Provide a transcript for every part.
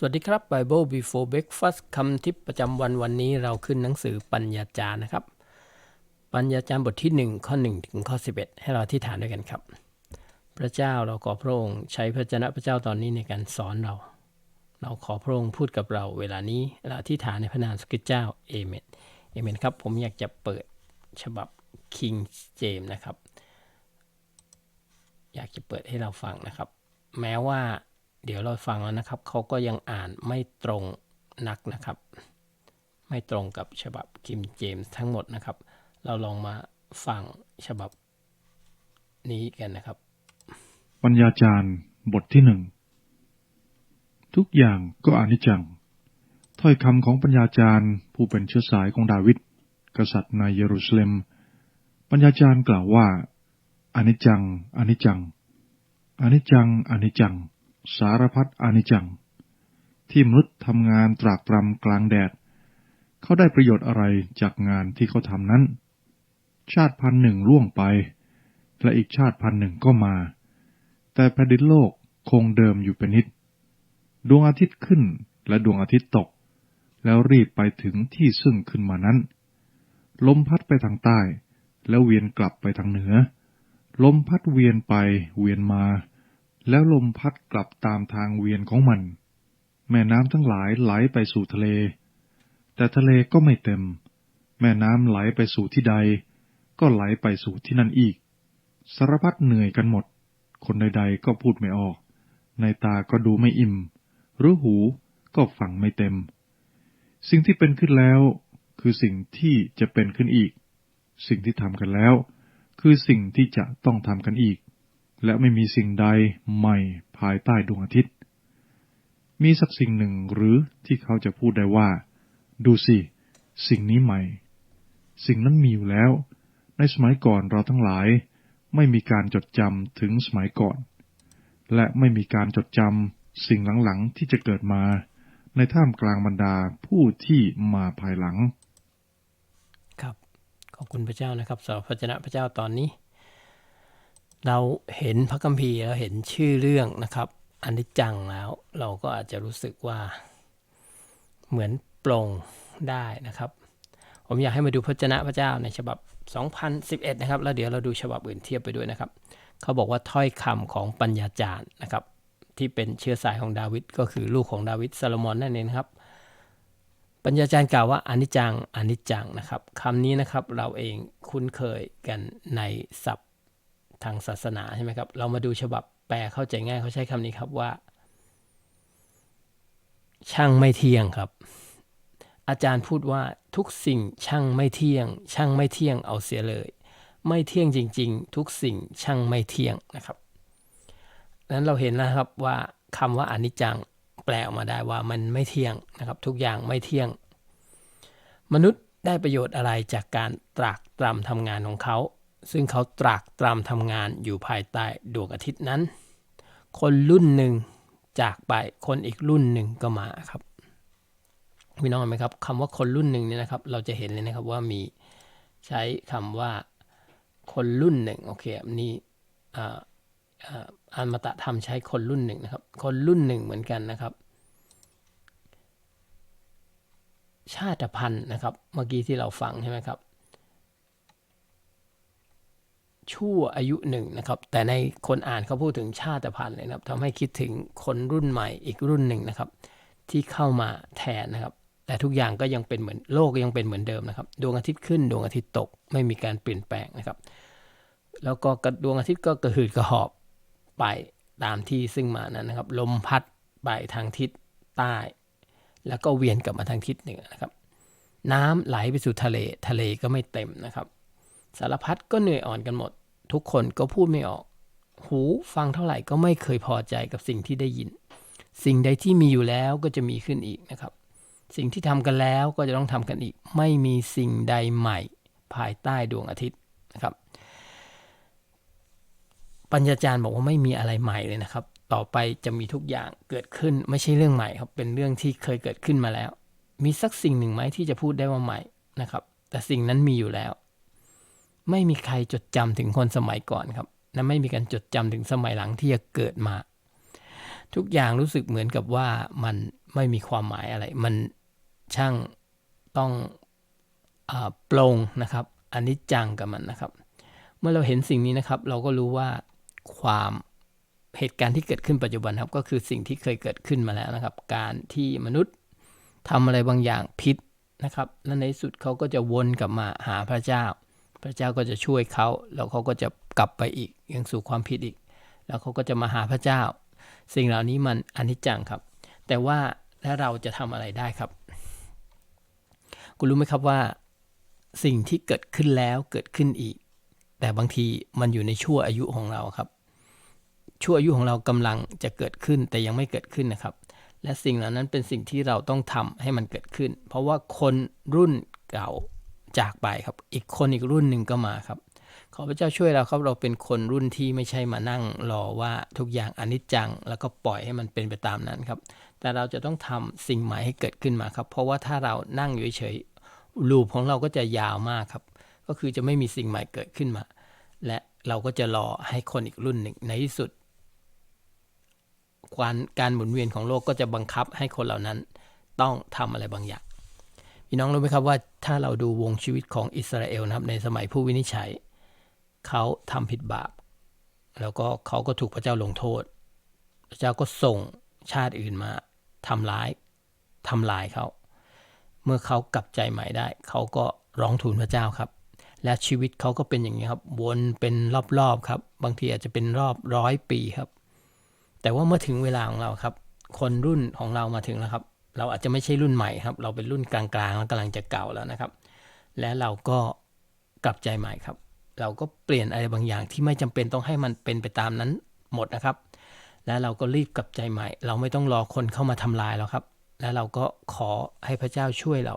สวัสดีครับ Bible Before Breakfast คำทิปประจำวันวันนี้เราขึ้นหนังสือปัญญาจารย์นะครับ ปัญญาจารย์บทที่ 1 ข้อ 1 ถึงข้อ 11 ให้เราที่ฐานด้วยกันครับ พระเจ้าเราขอพระองค์ใช้พระเจ้าพระเจ้าตอนนี้ในการสอนเรา เราขอพระองค์พูดกับเราเวลานี้เราที่ฐานในพระนามสกิเจ้าเอเมนเอเมนครับ ผมอยากจะเปิดฉบับ King James นะครับ อยากจะเปิดให้เราฟังนะครับ แม้ว่า เดี๋ยวเราฟังแล้วนะครับเขาก็ยังอ่านไม่ตรงนักนะครับ ไม่ตรงกับฉบับคิมเจมส์ทั้งหมดนะครับ เราลองมาฟังฉบับนี้กันนะครับ ปัญญาจารย์บทที่หนึ่งทุกอย่างก็อนิจจัง ถ้อยคำของปัญญาจารย์ผู้เป็นเชื้อสายของดาวิดกษัตริย์ในเยรูซาเล็ม ปัญญาจารย์กล่าวว่าอนิจจังอนิจจังอนิจจังอนิจจัง สารพัดอนิจจัง ที่มนุษย์ทำงานตรากตรำกลางแดด เขาได้ประโยชน์อะไรจากงานที่เขาทำนั้น ชาติพันหนึ่งล่วงไป และอีกชาติพันหนึ่งก็มา แต่แผ่นดินโลกคงเดิมอยู่เป็นนิด ดวงอาทิตย์ขึ้นและดวงอาทิตย์ตก แล้วรีบไปถึงที่ซึ่งขึ้นมานั้น ลมพัดไปทางใต้ แล้วเวียนกลับไปทางเหนือ ลมพัดเวียนไปเวียนมา แล้วลมพัดกลับตามทางเวียนของมัน แม่น้ำทั้งหลายไหลไปสู่ทะเล แต่ทะเลก็ไม่เต็ม แม่น้ำไหลไปสู่ที่ใด ก็ไหลไปสู่ที่นั่นอีก สารพัดเหนื่อยกันหมด คนใดๆก็พูดไม่ออก ในตาก็ดูไม่อิ่ม หรือหูก็ฟังไม่เต็ม สิ่งที่เป็นขึ้นแล้ว คือสิ่งที่จะเป็นขึ้นอีก สิ่งที่ทำกันแล้ว คือสิ่งที่จะต้องทำกันอีก และไม่มีสิ่งใดใหม่ภายใต้ดวงอาทิตย์ มีสักสิ่งหนึ่งหรือที่เขาจะพูดได้ว่า ดูสิ สิ่งนี้ใหม่ สิ่งนั้นมีอยู่แล้ว ในสมัยก่อนเราทั้งหลาย ไม่มีการจดจำถึงสมัยก่อน และไม่มีการจดจำสิ่งหลังๆที่จะเกิดมา ในท่ามกลางบรรดาผู้ที่มาภายหลัง ครับ ขอบคุณพระเจ้านะครับสำหรับพระเจ้าพระเจ้าตอนนี้ เราเห็นพระคัมภีร์แล้วเห็นชื่อเรื่องนะครับอันนี้จังแล้วเราก็อาจจะรู้สึกว่าเหมือนปลงได้นะครับ ผมอยากให้มาดูพระเจ้าพระเจ้าในฉบับ 2011 นะครับ แล้วเดี๋ยวเราดูฉบับอื่นเทียบไปด้วยนะครับ เขาบอกว่าถ้อยคำของปัญญาจารย์นะครับ ที่เป็นเชื้อสายของดาวิดก็คือลูกของดาวิดซาโลมอนนั่นเองครับ ปัญญาจารย์กล่าวว่าอนิจจังอนิจจังนะครับคำนี้นะครับเราเองคุ้นเคยกันในศัพท์ ทางศาสนาใช่ไหมครับ เรามาดูฉบับแปลเข้าใจง่ายเขาใช้คำนี้ครับว่า ช่างไม่เที่ยงครับ อาจารย์พูดว่าทุกสิ่งช่างไม่เที่ยง ช่างไม่เที่ยงเอาเสียเลย ไม่เที่ยงจริง ๆ ทุกสิ่งช่างไม่เที่ยงนะครับนั้นเราเห็นนะครับว่าคำว่าอนิจจังแปลออกมาได้ว่ามันไม่เที่ยงนะครับ ทุกอย่างไม่เที่ยง มนุษย์ได้ประโยชน์อะไรจากการตรากตรำทำงานของเขา ซึ่งเขาตรากตรำทำงานอยู่ภายใต้ดวงอาทิตย์นั้น คนรุ่นหนึ่งจากไปคนอีกรุ่นหนึ่งก็มาครับพี่น้องเห็นไหมครับคำว่าคนรุ่นหนึ่งเนี่ยนะครับ เราจะเห็นเลยนะครับว่ามีใช้คำว่าคนรุ่นหนึ่งโอเคนี่อันมาตะธรรมใช้คนรุ่นหนึ่งนะครับ คนรุ่นหนึ่งเหมือนกันนะครับ ชาติพันธุ์นะครับ เมื่อกี้ที่เราฟังใช่ไหมครับ ชั่วอายุหนึ่งนะครับ แต่ในคนอ่านเขาพูดถึงชาติพันธุ์เลยนะครับทำให้คิดถึงคนรุ่นใหม่อีกรุ่นหนึ่งนะครับ ที่เข้ามาแทนนะครับ แต่ทุกอย่างก็ยังเป็นเหมือนโลกยังเป็นเหมือนเดิมนะครับ ดวงอาทิตย์ขึ้นดวงอาทิตย์ตกไม่มีการเปลี่ยนแปลงนะครับ แล้วก็ดวงอาทิตย์ก็กระหืดกระหอบไปตามที่ซึ่งมานั้นนะครับ ลมพัดไปทางทิศใต้ แล้วก็เวียนกลับมาทางทิศเหนือนะครับ น้ำไหลไปสู่ทะเลทะเลก็ไม่เต็มนะครับ สารพัดก็เหนื่อยอ่อนกันหมด ทุกคนก็พูดไม่ออก หูฟังเท่าไหร่ก็ไม่เคยพอใจกับสิ่งที่ได้ยิน สิ่งใดที่มีอยู่แล้วก็จะมีขึ้นอีกนะครับ สิ่งที่ทำกันแล้วก็จะต้องทำกันอีก ไม่มีสิ่งใดใหม่ ภายใต้ดวงอาทิตย์นะครับ ปัญญาจารย์บอกว่าไม่มีอะไรใหม่เลยนะครับ ต่อไปจะมีทุกอย่างเกิดขึ้นไม่ใช่เรื่องใหม่ครับ เป็นเรื่องที่เคยเกิดขึ้นมาแล้ว มีสักสิ่งหนึ่งไหมที่จะพูดได้ว่าใหม่นะครับ แต่สิ่งนั้นมีอยู่แล้ว ไม่มีใครจดจำถึงคนสมัยก่อนครับและไม่มีการจดจำถึงสมัยหลังที่จะเกิดมา ทุกอย่างรู้สึกเหมือนกับว่ามันไม่มีความหมายอะไร มันช่างต้องอปลงนะครับอันนี้จังกับมันนะครับ เมื่อเราเห็นสิ่งนี้นะครับ เราก็รู้ว่าความเหตุการณ์ที่เกิดขึ้นปัจจุบันครับ ก็คือสิ่งที่เคยเกิดขึ้นมาแล้วนะครับ การที่มนุษย์ทำอะไรบางอย่างผิดนะครับ และในสุดเขาก็จะวนกลับมาหาพระเจ้า พระเจ้าก็จะช่วยเขาแล้วเขาก็จะกลับไปอีกยังสู่ความผิดอีก แล้วเขาก็จะมาหาพระเจ้า สิ่งเหล่านี้มันอนิจจังครับ แต่ว่าแล้วเราจะทำอะไรได้ครับ คุณรู้ไหมครับว่า สิ่งที่เกิดขึ้นแล้วเกิดขึ้นอีก แต่บางทีมันอยู่ในชั่วอายุของเราครับ ชั่วอายุของเรากำลังจะเกิดขึ้นแต่ยังไม่เกิดขึ้นนะครับ และสิ่งเหล่านั้นเป็นสิ่งที่เราต้องทำให้มันเกิดขึ้น เพราะว่าคนรุ่นเก่า จากไปครับ อีกคนอีกรุ่นหนึ่งก็มาครับ ขอพระเจ้าช่วยเราครับเราเป็นคนรุ่นที่ไม่ใช่มานั่งรอว่าทุกอย่างอนิจจัง แล้วก็ปล่อยให้มันเป็นไปตามนั้นครับ แต่เราจะต้องทำสิ่งใหม่ให้เกิดขึ้นมาครับ เพราะว่าถ้าเรานั่งอยู่เฉยๆลูปของเราก็จะยาวมากครับ ก็คือจะไม่มีสิ่งใหม่เกิดขึ้นมา และเราก็จะรอให้คนอีกรุ่นหนึ่งในที่สุดการการหมุนเวียนของโลกก็จะบังคับให้คนเหล่านั้น ต้องทำอะไรบางอย่าง พี่น้องรู้ไหมครับว่าถ้าเราดูวงชีวิตของอิสราเอลนะครับในสมัยผู้วินิจฉัย เขาทำผิดบาป แล้วก็เขาก็ถูกพระเจ้าลงโทษ พระเจ้าก็ส่งชาติอื่นมาทำร้ายทำลายเขา เมื่อเขากลับใจใหม่ได้ เขาก็ร้องทูลพระเจ้าครับ และชีวิตเขาก็เป็นอย่างนี้ครับ วนเป็นรอบๆครับ บางทีอาจจะเป็นรอบร้อยปีครับ แต่ว่าเมื่อถึงเวลาของเราครับ คนรุ่นของเรามาถึงแล้วครับ เราอาจจะไม่ใช่รุ่นใหม่ครับ เราเป็นรุ่นกลางๆแล้วกำลังจะเก่าแล้วนะครับ และเราก็กลับใจใหม่ครับ เราก็เปลี่ยนอะไรบางอย่างที่ไม่จำเป็นต้องให้มันเป็นไปตามนั้นหมดนะครับ และเราก็รีบกลับใจใหม่ เราไม่ต้องรอคนเข้ามาทำลายแล้วครับ และเราก็ขอให้พระเจ้าช่วยเรา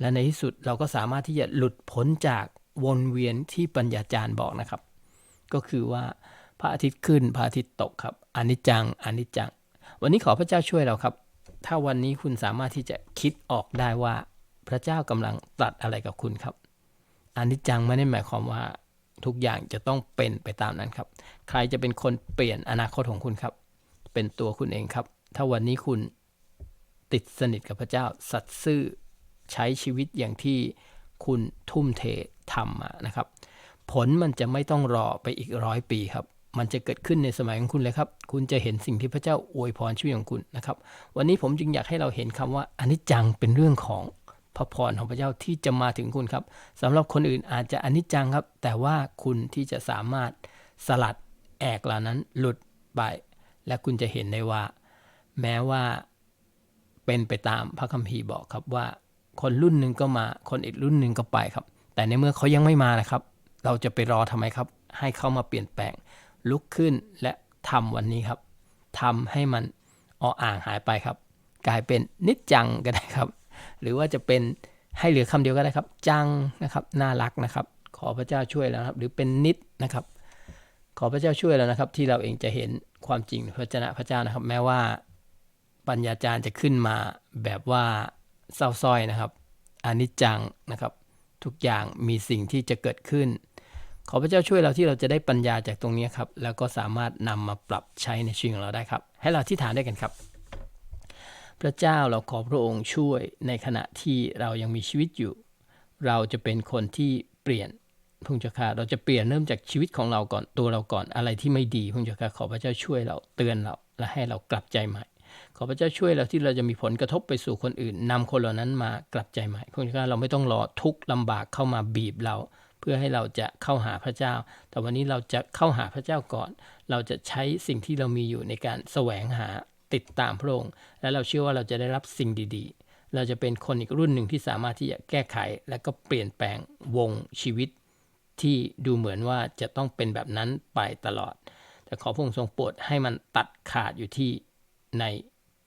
และในที่สุดเราก็สามารถที่จะหลุดพ้นจากวนเวียนที่ปัญญาจารย์บอกนะครับ ก็คือว่าพระอาทิตย์ขึ้นพระอาทิตย์ตกครับอนิจจังอนิจจัง วันนี้ขอพระเจ้าช่วยเราครับ ถ้าวันนี้คุณสามารถที่จะคิดออกได้ว่าพระเจ้ากำลังตรัสอะไรกับคุณครับอนิจจังไม่ได้หมายความว่าทุกอย่างจะต้องเป็นไปตามนั้นครับ ใครจะเป็นคนเปลี่ยนอนาคตของคุณครับ เป็นตัวคุณเองครับ ถ้าวันนี้คุณติดสนิทกับพระเจ้า สัตย์ซื่อใช้ชีวิตอย่างที่คุณทุ่มเททำมานะครับ ผลมันจะไม่ต้องรอไปอีกร้อยปีครับ มันจะเกิดขึ้นในสมัยของคุณเลยครับ คุณจะเห็นสิ่งที่พระเจ้าอวยพรชีวิตของคุณนะครับ วันนี้ผมจึงอยากให้เราเห็นคำว่าอนิจจังเป็นเรื่องของพระพรของพระเจ้าที่จะมาถึงคุณครับสำหรับคนอื่นอาจจะอนิจจังครับ แต่ว่าคุณที่จะสามารถสลัดแอกเหล่านั้นหลุดไป และคุณจะเห็นได้ว่า แม้ว่าเป็นไปตามพระคัมภีร์บอกครับว่า คนรุ่นหนึ่งก็มาคนอีกรุ่นหนึ่งก็ไปครับ แต่ในเมื่อเขายังไม่มานะครับ เราจะไปรอทำไมครับ ให้เขามาเปลี่ยนแปลง ลุกขึ้นและทำวันนี้ครับทำให้มันออ่างหายไปครับ กลายเป็นนิจจังก็ได้ครับ หรือว่าจะเป็นให้เหลือคำเดียวก็ได้ครับ จังนะครับน่ารักนะครับ ขอพระเจ้าช่วยแล้วครับ หรือเป็นนิดนะครับ ขอพระเจ้าช่วยแล้วนะครับ ที่เราเองจะเห็นความจริงพระเจ้าพระเจ้านะครับ แม้ว่าปัญญาจารย์จะขึ้นมาแบบว่าเศร้าส้อยนะครับอนิจจังนะครับ ทุกอย่างมีสิ่งที่จะเกิดขึ้น ขอพระเจ้าช่วยเราที่เราจะได้ปัญญาจากตรงนี้ครับ แล้วก็สามารถนำมาปรับใช้ในชีวิตของเราได้ครับ ให้เราที่ฐานด้วยกันครับ พระเจ้าเราขอพระองค์ช่วยในขณะที่เรายังมีชีวิตอยู่ เราจะเป็นคนที่เปลี่ยนพงเจ้าค่ะเราจะเปลี่ยนเริ่มจากชีวิตของเราก่อนตัวเราก่อนอะไรที่ไม่ดีพงเจ้าค่ะขอพระเจ้าช่วยเราเตือนเราและให้เรากลับใจใหม่ ขอพระเจ้าช่วยเราที่เราจะมีผลกระทบไปสู่คนอื่นนำคนเหล่านั้นมากลับใจใหม่พงเจ้าค่ะเราไม่ต้องรอทุกข์ลำบากเข้ามาบีบเรา พื่อให้เราจะเข้าหาพระเจ้า แต่วันนี้เราจะเข้าหาพระเจ้าก่อน เราจะใช้สิ่งที่เรามีอยู่ในการแสวงหาติดตามพระองค์ และเราเชื่อว่าเราจะได้รับสิ่งดีๆ เราจะเป็นคนอีกรุ่นหนึ่งที่สามารถที่จะแก้ไข และก็เปลี่ยนแปลงวงชีวิต ที่ดูเหมือนว่าจะต้องเป็นแบบนั้นไปตลอด แต่ขอพระองค์ทรงโปรดให้มันตัดขาดอยู่ที่ใน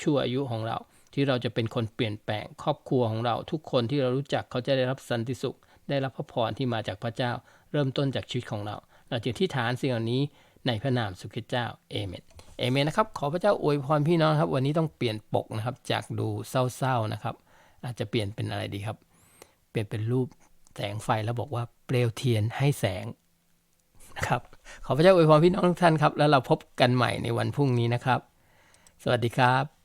ชั่วอายุของเราที่เราจะเป็นคนเปลี่ยนแปลงครอบครัวของเราทุกคนที่เรารู้จักเขาจะได้รับสันติสุข ได้รับพระพรที่มาจากพระเจ้า เริ่มต้นจากชีวิตของเรา เราจะที่ฐานสิ่งเหล่านี้ในพระนามสุขิตเจ้าเอเมนเอเมนนะครับขอพระเจ้าอวยพรพี่น้องครับ วันนี้ต้องเปลี่ยนปกนะครับ จากดูเศร้าๆนะครับ อาจจะเปลี่ยนเป็นอะไรดีครับ เปลี่ยนเป็นรูปแสงไฟแล้วบอกว่าเปลวเทียนให้แสงนะครับขอพระเจ้าอวยพรพี่น้องทุกท่านครับ แล้วเราพบกันใหม่ในวันพรุ่งนี้นะครับ สวัสดีครับ